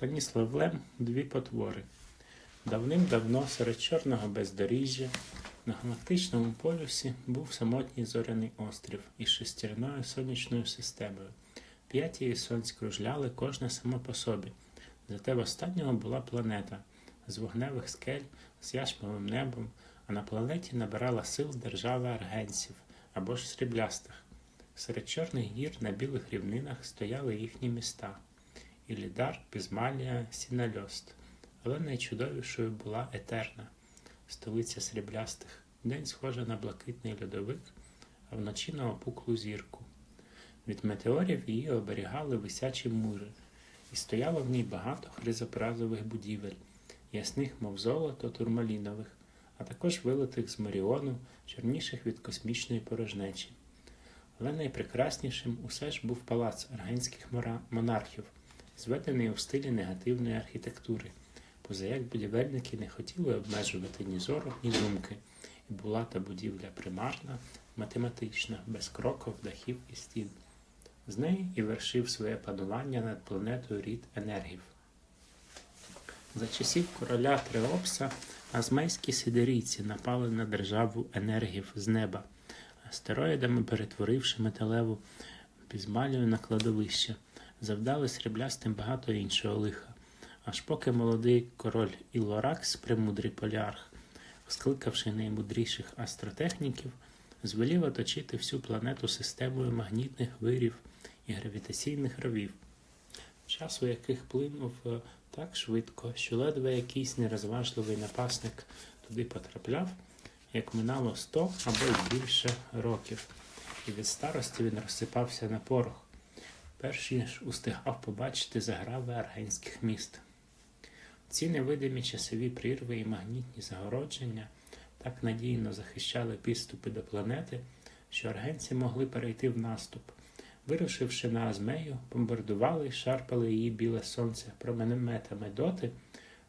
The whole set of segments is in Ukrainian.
Станіслав Лем дві потвори. Давним-давно серед чорного бездоріжжя на галактичному полюсі був самотній зоряний острів із шестірною сонячною системою. П'ять її сонць кружляли кожне само по собі. Зате в останнього була планета з вогневих скель, з яшмовим небом, а на планеті набирала сил держава аргенців або ж сріблястих. Серед чорних гір на білих рівнинах стояли їхні міста Ілідар, Пізмалія, Сінальост. Але найчудовішою була Етерна, столиця сріблястих, день схожа на блакитний льодовик, а вночі на опуклу зірку. Від метеорів її оберігали висячі мури, і стояло в ній багато хризопразових будівель, ясних, мов золото, турмалінових, а також вилитих з Маріону, чорніших від космічної порожнечі. Але найпрекраснішим усе ж був палац аргенських монархів, зведений у стилі негативної архітектури, поза як будівельники не хотіли обмежувати ні зору, ні думки, і була та будівля примарна, математична, без кроків, дахів і стін. З неї і вершив своє панування над планетою рід енергів. За часів короля Треопса азмейські сидерійці напали на державу енергів з неба, астероїдами перетворивши металеву пізмалію на кладовище, завдали сріблястим багато іншого лиха, аж поки молодий король Ілоракс, премудрий полярх, скликавши наймудріших астротехніків, звелів оточити всю планету системою магнітних вирів і гравітаційних ровів, час у яких плинув е, так швидко, що ледве якийсь нерозважливий напасник туди потрапляв, як минало сто або й більше років, і від старості він розсипався на порох, перш ніж устигав побачити заграви аргенських міст. Ці невидимі часові прірви і магнітні загородження так надійно захищали підступи до планети, що аргенці могли перейти в наступ. Вирушивши на Азмею, бомбардували і шарпали її біле сонце променеметами доти,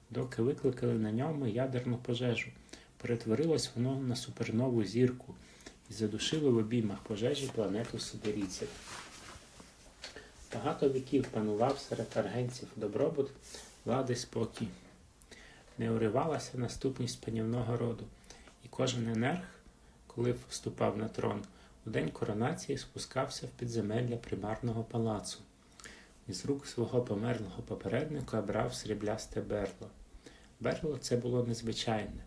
доки викликали на ньому ядерну пожежу. Перетворилось воно на супернову зірку і задушило в обіймах пожежі планету Сибирійців. Багато віків панував серед аргенців добробут, влади спокій. Не уривалася наступність панівного роду, і кожен енерг, коли вступав на трон, у день коронації спускався в підземелля примарного палацу. Із рук свого померлого попередника брав сріблясте берло. Берло це було незвичайне.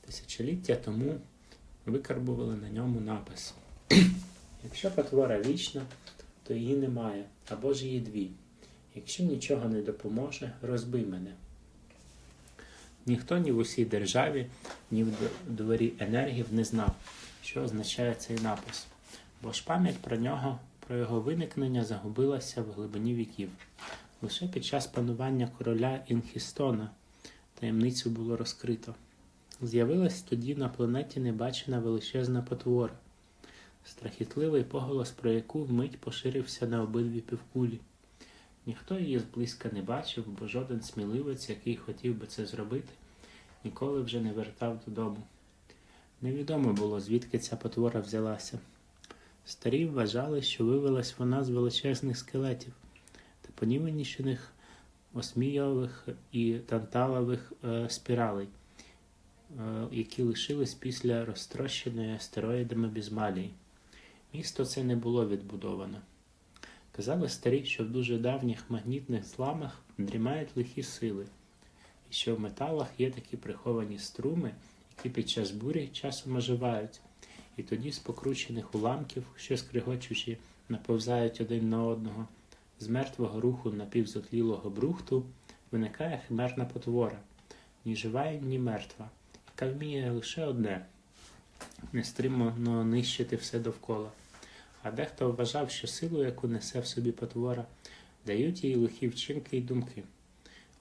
Тисячоліття тому викарбували на ньому напис: Якщо потвора вічна, то її немає, або ж її дві. Якщо нічого не допоможе, розбий мене. Ніхто ні в усій державі, ні в дворі енергів не знав, що означає цей напис, бо ж пам'ять про нього, про його виникнення загубилася в глибині віків. Лише під час панування короля Інхістона таємницю було розкрито. З'явилась тоді на планеті небачена величезна потвора, страхітливий поголос, про яку вмить поширився на обидві півкулі. Ніхто її зблизька не бачив, бо жоден сміливець, який хотів би це зробити, ніколи вже не вертав додому. Невідомо було, звідки ця потвора взялася. Старі вважали, що вивелась вона з величезних скелетів та понівечених осмійових і танталових е, спіралей, е, які лишились після розтрощеної астероїдами Бізмалії. Місто це не було відбудовано. Казали старі, що в дуже давніх магнітних зламах дрімають лихі сили, і що в металах є такі приховані струми, які під час бурі часом оживають, і тоді з покручених уламків, що скригочучи, наповзають один на одного, з мертвого руху напівзотлілого брухту виникає химерна потвора, ні жива, ні мертва, яка вміє лише одне нестримно нищити все довкола. А дехто вважав, що силу, яку несе в собі потвора, дають їй лихі вчинки й думки.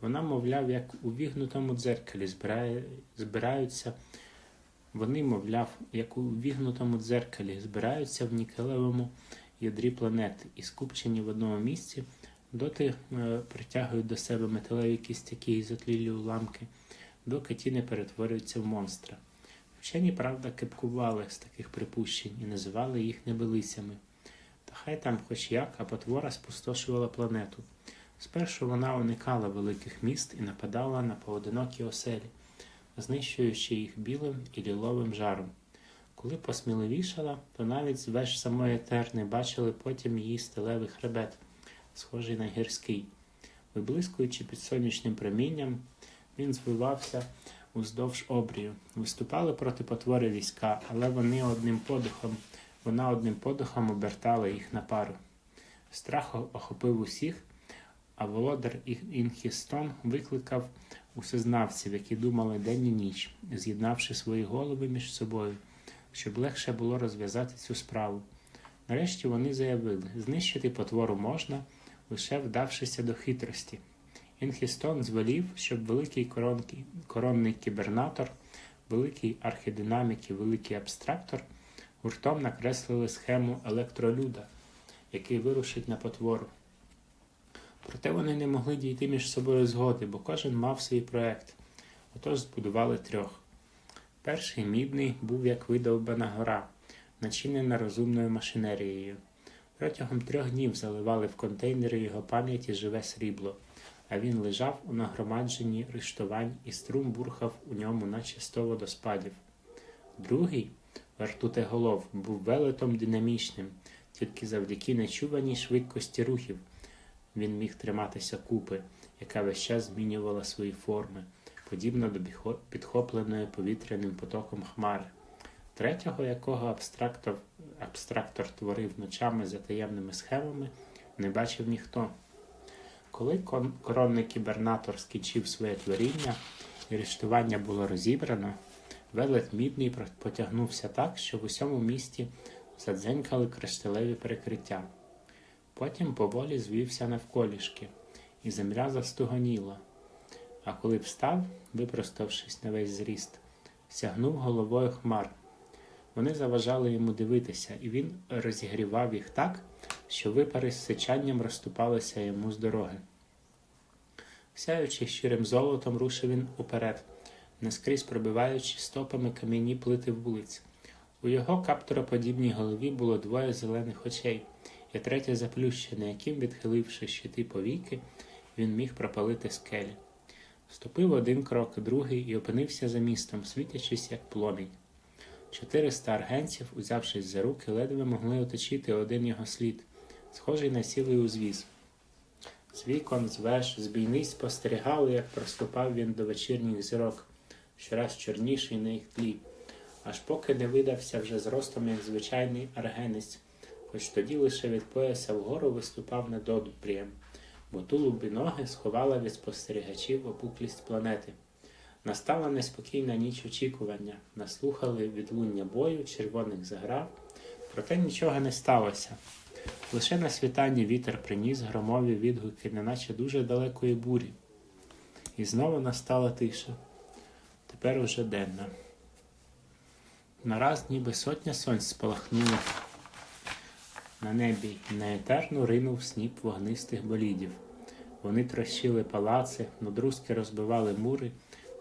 Вона, мовляв, як у вігнутому дзеркалі збирає, збираються, вони, мовляв, як у вігнутому дзеркалі збираються в нікелевому ядрі планети і скупчені в одному місці, доти е, притягують до себе металеві кістяки і затлілі уламки, доки ті не перетворюються в монстра. Вчені, правда, кепкували з таких припущень і називали їх небелисями. Та хай там хоч як, а потвора спустошувала планету. Спершу вона уникала великих міст і нападала на поодинокі оселі, знищуючи їх білим і ліловим жаром. Коли посміливішала, то навіть з веж самої терни бачили потім її сталевий хребет, схожий на гірський. Виблискуючи під сонячним промінням, він звивався уздовж обрію. Виступали проти потвори війська, але вони одним подихом, вона одним подихом обертала їх на пару. Страх охопив усіх, а володар Інхістон викликав усезнавців, які думали день і ніч, з'єднавши свої голови між собою, щоб легше було розв'язати цю справу. Нарешті вони заявили, знищити потвору можна, лише вдавшися до хитрості. Інхістон звелів, щоб великий коронний кібернатор, великий архідинамік і великий абстрактор гуртом накреслили схему електролюда, який вирушить на потвору. Проте вони не могли дійти між собою згоди, бо кожен мав свій проект. Отож збудували трьох. Перший мідний був як видовбана гора, начинена розумною машинерією. Протягом трьох днів заливали в контейнери його пам'яті живе срібло, а він лежав у нагромадженні рештувань і струм бурхав у ньому, наче сто водоспадів. Другий, вертутеголов, був велетом динамічним, тільки завдяки нечуваній швидкості рухів він міг триматися купи, яка весь час змінювала свої форми, подібно до підхопленої повітряним потоком хмари. Третього, якого абстрактор, абстрактор творив ночами за таємними схемами, не бачив ніхто. Коли коронний кібернатор скінчив своє творіння і рештування було розібрано, велет мідний потягнувся так, що в усьому місті задзенькали кришталеві перекриття. Потім поволі звівся навколішки, і земля застугоніла. А коли встав, випроставшись на весь зріст, сягнув головою хмар. Вони заважали йому дивитися, і він розігрівав їх так, що випари з сичанням розступалися йому з дороги. Сяючи щирим золотом, рушив він уперед, наскрізь пробиваючи стопами кам'яні плити вулиць. У його каптороподібній голові було двоє зелених очей, і третє заплющене, яким, відхиливши щити повіки, він міг пропалити скелі. Ступив один крок, другий і опинився за містом, світячись як пломінь. Чотириста аргенців, узявшись за руки, ледве могли оточити один його слід, схожий на сілий узвіз. З вікон, з веж, з спостерігали, як проступав він до вечірніх зірок, щораз чорніший на їх тлі, аж поки не видався вже зростом як звичайний аргенець, хоч тоді лише від пояса вгору виступав над обрієм, бо тулуб і ноги сховала від спостерігачів опуклість планети. Настала неспокійна ніч очікування, наслухали відлуння бою, червоних заграв, проте нічого не сталося. Лише на світанні вітер приніс громові відгуки, неначе дуже далекої бурі. І знову настала тиша. Тепер уже денна. Нараз ніби сотня сонць спалахнули на небі, на етерну ринув сніп вогнистих болідів. Вони трощили палаци, нудрузки розбивали мури,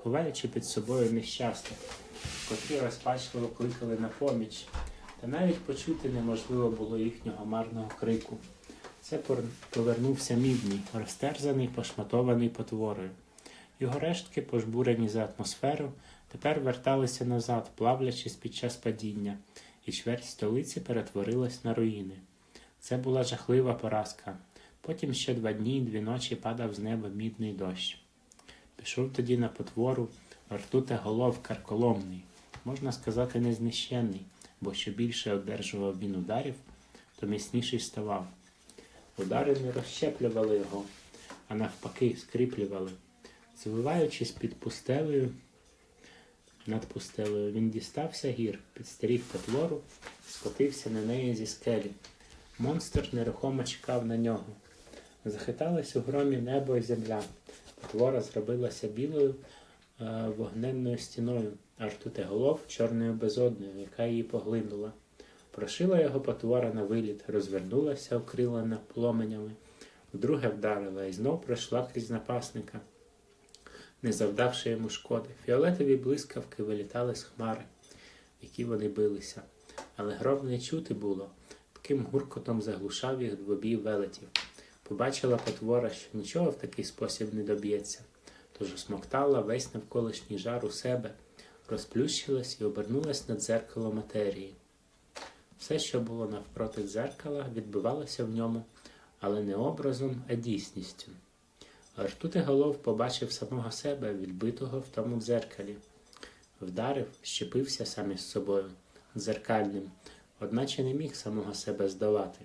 ховаючи під собою нещастя, котрі розпачливо кликали на поміч, та навіть почути неможливо було їхнього марного крику. Це повернувся мідний, розтерзаний, пошматований потворою. Його рештки, пожбурені за атмосферу, тепер верталися назад, плавлячись під час падіння, і чверть столиці перетворилась на руїни. Це була жахлива поразка. Потім ще два дні і дві ночі падав з неба мідний дощ. Пішов тоді на потвору ртуте голов карколомний, можна сказати, незнищенний, бо що більше одержував він ударів, то міцніший ставав. Удари не розщеплювали його, а навпаки скріплювали. Звиваючись під пустелею, над пустелею, він дістався гір, підстеріг потвору, скотився на неї зі скелі. Монстр нерухомо чекав на нього. Захитались у громі небо і земля. Потвора зробилася білою е, вогненною стіною, а ртутеголов чорною безодною, яка її поглинула. Прошила його потвора на виліт, розвернулася, окрилена пломенями, вдруге вдарила і знов пройшла крізь напасника, не завдавши йому шкоди. Фіолетові блискавки вилітали з хмари, в які вони билися, але гром не чути було. Таким гуркотом заглушав їх двобій велетів. Побачила потвора, що нічого в такий спосіб не доб'ється, тож осмоктала весь навколишній жар у себе, розплющилась і обернулась на дзеркало матерії. Все, що було навпроти дзеркала, відбивалося в ньому, але не образом, а дійсністю. Ртутиголов побачив самого себе, відбитого в тому дзеркалі. Вдарив, щепився сам із собою, дзеркальним, одначе не міг самого себе здолати.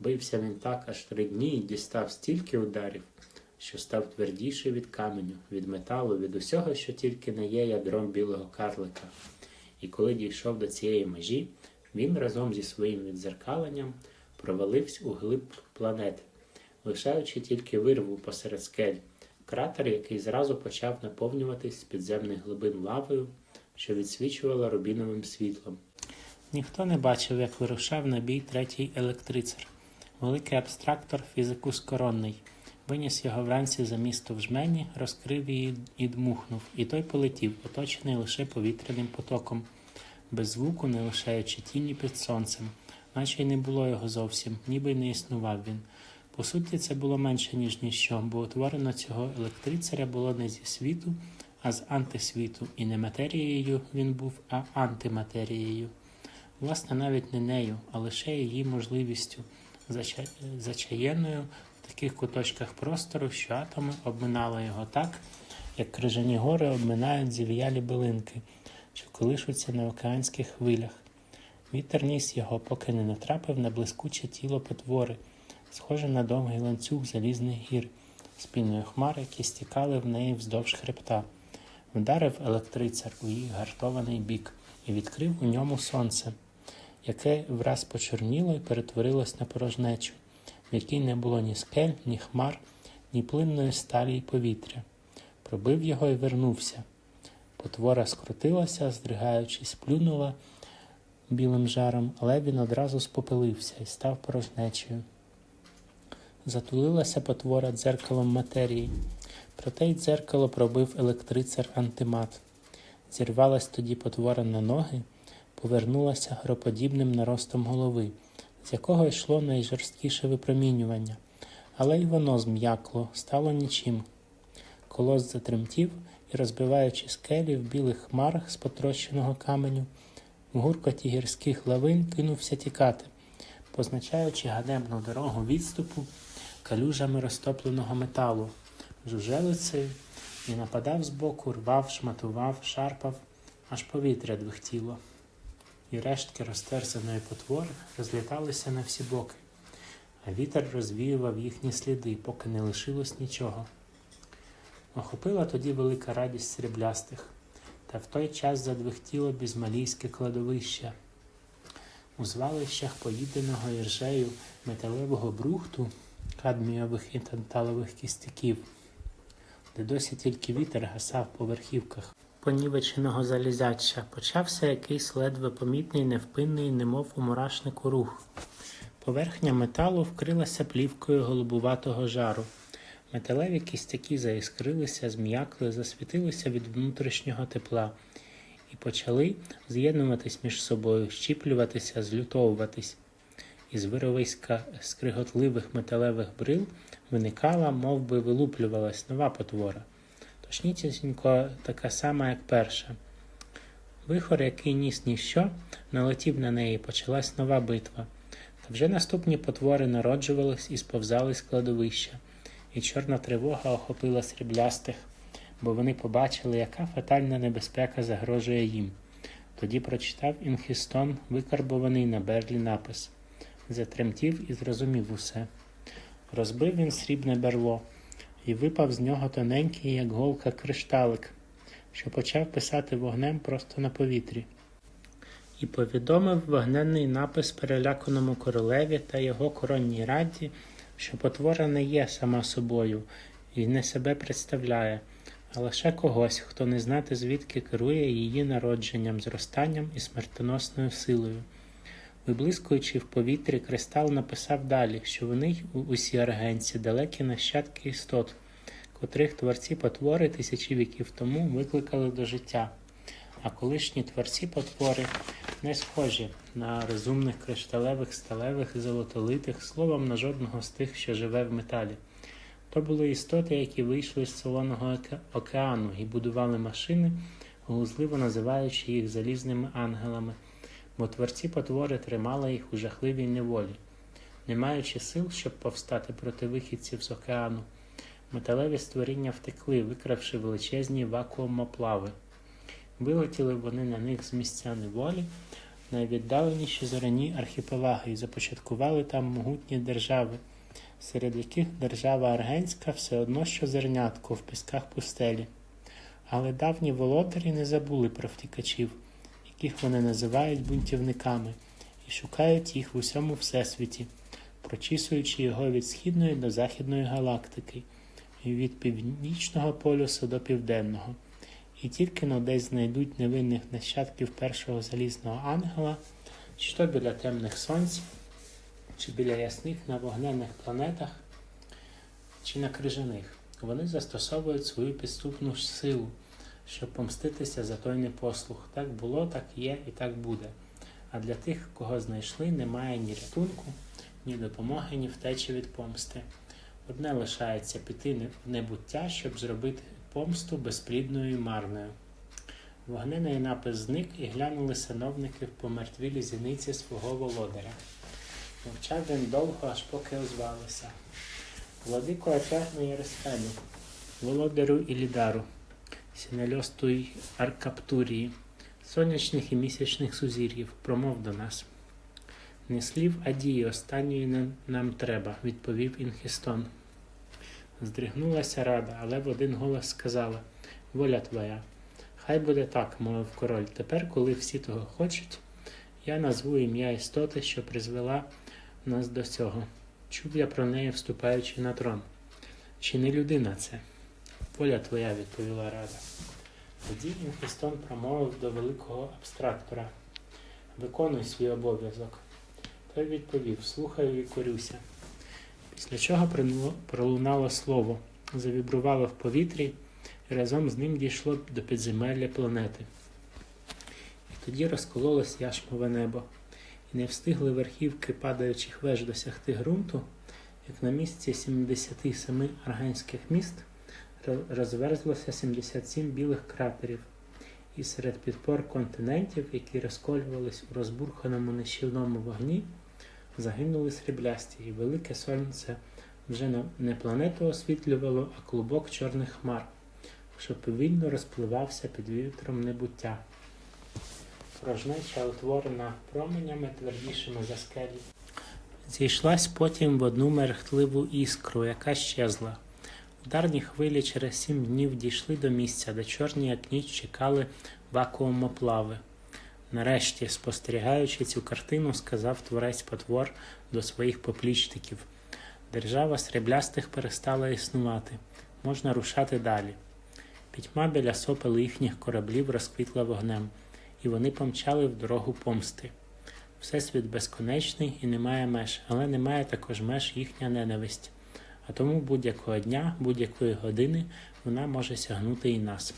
Бився він так аж три дні і дістав стільки ударів, що став твердіший від каменю, від металу, від усього, що тільки не є ядром білого карлика. І коли дійшов до цієї межі, він разом зі своїм відзеркаленням провалився у глиб планети, лишаючи тільки вирву посеред скель, кратер, який зразу почав наповнюватись з підземних глибин лавою, що відсвічувала рубіновим світлом. Ніхто не бачив, як вирушав на бій третій електрицер. Великий абстрактор, фізикус коронний. Виніс його вранці за місто в жмені, розкрив її і дмухнув, і той полетів, оточений лише повітряним потоком, без звуку, не лишаючи тіні під сонцем, наче й не було його зовсім, ніби й не існував він. По суті, це було менше, ніж ніщо, бо утворено цього електрицаря було не зі світу, а з антисвіту, і не матерією він був, а антиматерією. Власне, навіть не нею, а лише її можливістю, зача- зачаєною таких куточках простору, що атоми обминали його так, як крижані гори обминають зів'ялі билинки, що колишуться на океанських хвилях. Вітер ніс його, поки не натрапив на блискуче тіло потвори, схоже на довгий ланцюг залізних гір, спіною хмар, які стікали в неї вздовж хребта. Вдарив електрицар у її гартований бік і відкрив у ньому сонце, яке враз почорніло і перетворилось на порожнечу, в якій не було ні скель, ні хмар, ні плинної сталі й повітря. Пробив його і вернувся. Потвора скрутилася, здригаючись, плюнула білим жаром, але він одразу спопилився і став порожнечею. Затулилася потвора дзеркалом матерії, проте й дзеркало пробив електрицар антимат. Зірвалась тоді потвора на ноги, повернулася гроподібним наростом голови, з якого йшло найжорсткіше випромінювання, але й воно зм'якло, стало нічим. Колос затремтів і, розбиваючи скелі в білих хмарах з потрощеного каменю, в гуркоті гірських лавин кинувся тікати, позначаючи ганебну дорогу відступу калюжами розтопленого металу, жужелицею, і нападав збоку, рвав, шматував, шарпав, аж повітря двихтіло. І рештки розтерзаної потвори розліталися на всі боки, а вітер розвіював їхні сліди, поки не лишилось нічого. Охопила тоді велика радість сріблястих, та в той час задвихтіло бізмалійське кладовище. У звалищах поїденого іржею металевого брухту, кадмійових і танталових кістяків, де досі тільки вітер гасав по верхівках понівеченого залізяча, почався якийсь ледве помітний, невпинний, немов у мурашнику рух. Поверхня металу вкрилася плівкою голубуватого жару. Металеві кістяки заіскрилися, зм'якли, засвітилися від внутрішнього тепла і почали з'єднуватись між собою, щіплюватися, злютовуватись. Із вировиська скриготливих металевих брил виникала, мов би вилуплювалась нова потвора, точнісінько така сама, як перша. Вихор, який ніс ніщо, налетів на неї, почалась нова битва. Та вже наступні потвори народжувались і сповзали з кладовища, і чорна тривога охопила сріблястих, бо вони побачили, яка фатальна небезпека загрожує їм. Тоді прочитав Інхістон, викарбований на берлі напис. Затремтів і зрозумів усе. Розбив він срібне берло, і випав з нього тоненький, як голка, кришталик, що почав писати вогнем просто на повітрі. І повідомив вогненний напис переляканому королеві та його коронній раді, що потвора не є сама собою і не себе представляє, а лише когось, хто не знати звідки керує її народженням, зростанням і смертоносною силою. Виблискуючи в повітрі, кристал написав далі, що вони усі аргенці далекі нащадки істот, котрих творці потвори тисячі віків тому викликали до життя. А колишні творці потвори не схожі на розумних кришталевих, сталевих, золотолитих, словом, на жодного з тих, що живе в металі. То були істоти, які вийшли з солоного океану і будували машини, глузливо називаючи їх залізними ангелами, бо творці потвори тримали їх у жахливій неволі. Не маючи сил, щоб повстати проти вихідців з океану, металеві створіння втекли, викравши величезні вакуумоплави. Вилетіли вони на них з місця неволі, найвіддаленіші зоряні архіпелаги і започаткували там могутні держави, серед яких держава Аргенська все одно що зернятко в пісках пустелі. Але давні володарі не забули про втікачів, яких вони називають бунтівниками, і шукають їх в усьому всесвіті, прочісуючи його від східної до західної галактики, і від північного полюсу до південного. І тільки но десь знайдуть невинних нащадків першого залізного ангела, чи то біля темних сонць, чи біля ясних на вогненних планетах, чи на крижаних. Вони застосовують свою підступну силу, щоб помститися за той непослух. Так було, так є і так буде. А для тих, кого знайшли, немає ні рятунку, ні допомоги, ні втечі від помсти. Одне лишається піти в небуття, щоб зробити помсту безплідною і марною. Вогнений напис зник і глянули сановники в помертвілі зіниці свого володаря. Мовчав він довго, аж поки озвалися. Владико Етерну Єрестелю, володарю Ілідару, сінельосту й Аркаптурії, сонячних і місячних сузір'їв, промов до нас. Не слів, а дії останньої нам треба, відповів Інхістон. Здригнулася рада, але в один голос сказала Воля твоя. Хай буде так, мовив король. Тепер, коли всі того хочуть, я назву ім'я істоти, що призвела нас до цього. Чув я про неї, вступаючи на трон. Чи не людина це? Воля твоя, відповіла рада. Тоді Інхістон промовив до великого абстрактора. Виконуй свій обов'язок. Той відповів: Слухаю і корюся. Після чого пролунало- слово, завібрувало в повітрі, і разом з ним дійшло до підземелля планети. І тоді розкололось яшмове небо, і не встигли верхівки падаючих веж досягти ґрунту, як на місці 77 арганських міст розверзлося 77 білих кратерів, і серед підпор континентів, які розколювались у розбурханому нещільному вогні, загинули сріблясті, і велике сонце вже не планету освітлювало, а клубок чорних хмар, що повільно розпливався під вітром небуття. Порожнеча, утворена променями твердішими за скелі, зійшлась потім в одну мерехтливу іскру, яка щезла. Ударні хвилі через сім днів дійшли до місця, де чорні як ніч чекали вакуумоплави. Нарешті, спостерігаючи цю картину, сказав творець потвор до своїх поплічників. Держава сріблястих перестала існувати, можна рушати далі. Пітьма біля сопел їхніх кораблів розквітла вогнем, і вони помчали в дорогу помсти. Всесвіт безконечний і немає меж, але немає також меж їхня ненависть. А тому будь-якого дня, будь-якої години вона може сягнути і нас.